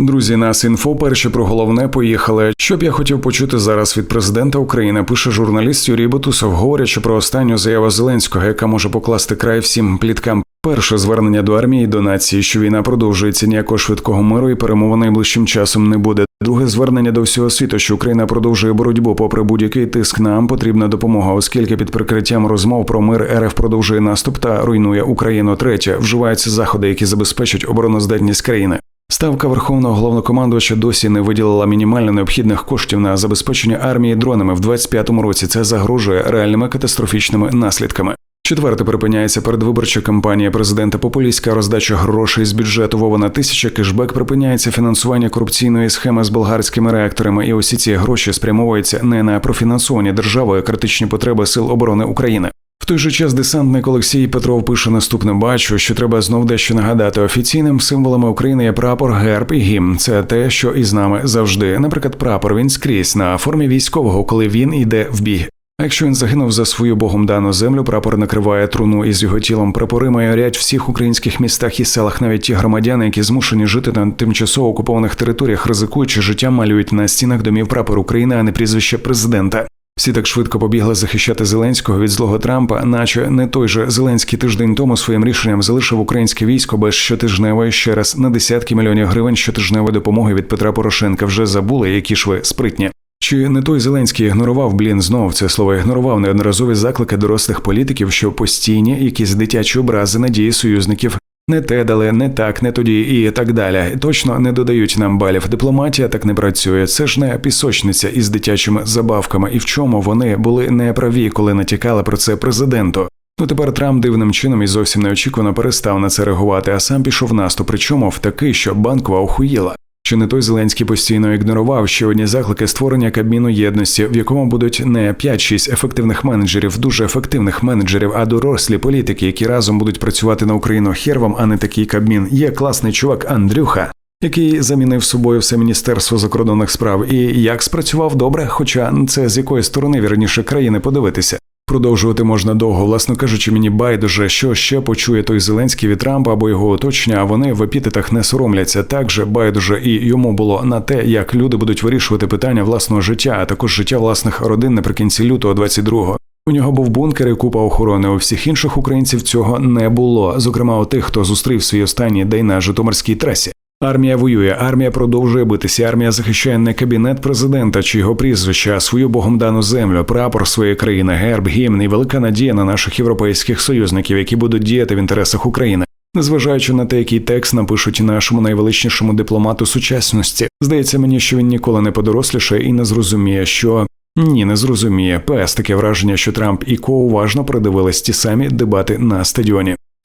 Друзі, нас інфо перші про головне поїхали. Що б я хотів почути зараз від президента України, пише журналіст Юрій Бутусов, говорячи про останню заяву Зеленського, яка може покласти край всім пліткам. Перше звернення до армії до нації, що війна продовжується ніякого швидкого миру і перемови найближчим часом не буде. Друге звернення до всього світу, що Україна продовжує боротьбу, попри будь-який тиск. Нам потрібна допомога, оскільки під прикриттям розмов про мир РФ продовжує наступ та руйнує Україну. Третє вживаються заходи, які забезпечать обороноздатність країни. Ставка верховного головнокомандувача досі не виділила мінімально необхідних коштів на забезпечення армії дронами в 25-му році. Це загрожує реальними катастрофічними наслідками. Четверте припиняється передвиборча кампанія президента популістська роздача грошей з бюджету Вована тисяча кешбек припиняється фінансування корупційної схеми з болгарськими реакторами, і усі ці гроші спрямовуються не на профінансовані державою критичні потреби сил оборони України. Той же час десантник Олексій Петров пише наступне бачу, що треба знов дещо нагадати. Офіційним символами України є прапор, герб і гімн. Це те, що із нами завжди. Наприклад, прапор він скрізь на формі військового, коли він йде в бій. А якщо він загинув за свою богом дану землю, прапор накриває труну із його тілом. Прапори мають в всіх українських містах і селах. Навіть ті громадяни, які змушені жити на тимчасово окупованих територіях, ризикуючи життям, малюють на стінах домів прапор України, а не прізвище президента. Всі так швидко побігли захищати Зеленського від злого Трампа, наче не той же Зеленський тиждень тому своїм рішенням залишив українське військо без щотижневої ще раз на десятки мільйонів гривень щотижневої допомоги від Петра Порошенка. Вже забули, які ж ви спритні. Чи не той Зеленський ігнорував блін знов це слово ігнорував неодноразові заклики дорослих політиків, що постійні якісь дитячі образи надії союзників не те дали, не так, не тоді і так далі. Точно не додають нам балів. Дипломатія так не працює. Це ж не пісочниця із дитячими забавками, і в чому вони були неправі, коли натякали про це президенту. Ну тепер Трамп дивним чином і зовсім неочікувано перестав на це реагувати, а сам пішов наступ, причому в такий, що банкова охуїла. Чи не той Зеленський постійно ігнорував ще одні заклики створення Кабміну єдності, в якому будуть не 5-6 ефективних менеджерів, дуже ефективних менеджерів, а дорослі політики, які разом будуть працювати на Україну хервом, а не такий Кабмін. Є класний чувак Андрюха. Який замінив собою все міністерство закордонних справ і як спрацював добре, хоча це з якої сторони вірніше країни подивитися. Продовжувати можна довго, власно кажучи, мені байдуже, що ще почує той Зеленський від Трампа або його оточення, а вони в епітетах не соромляться. Так же байдуже і йому було на те, як люди будуть вирішувати питання власного життя, а також життя власних родин наприкінці лютого 22-го. У нього був бункер і купа охорони. У всіх інших українців цього не було. Зокрема, у тих, хто зустрів свій останній день на Житомирській трасі. Армія воює, армія продовжує битися. Армія захищає не кабінет президента чи його прізвища, а свою богом дану землю, прапор своєї країни, герб, гімн і велика надія на наших європейських союзників, які будуть діяти в інтересах України. Незважаючи на те, який текст напишуть нашому найвеличнішому дипломату сучасності, здається мені, що він ніколи не подорослішає і не зрозуміє, що ні, не зрозуміє. ПС таке враження, що Трамп і Ко уважно придивились ті самі дебати на стадіоні.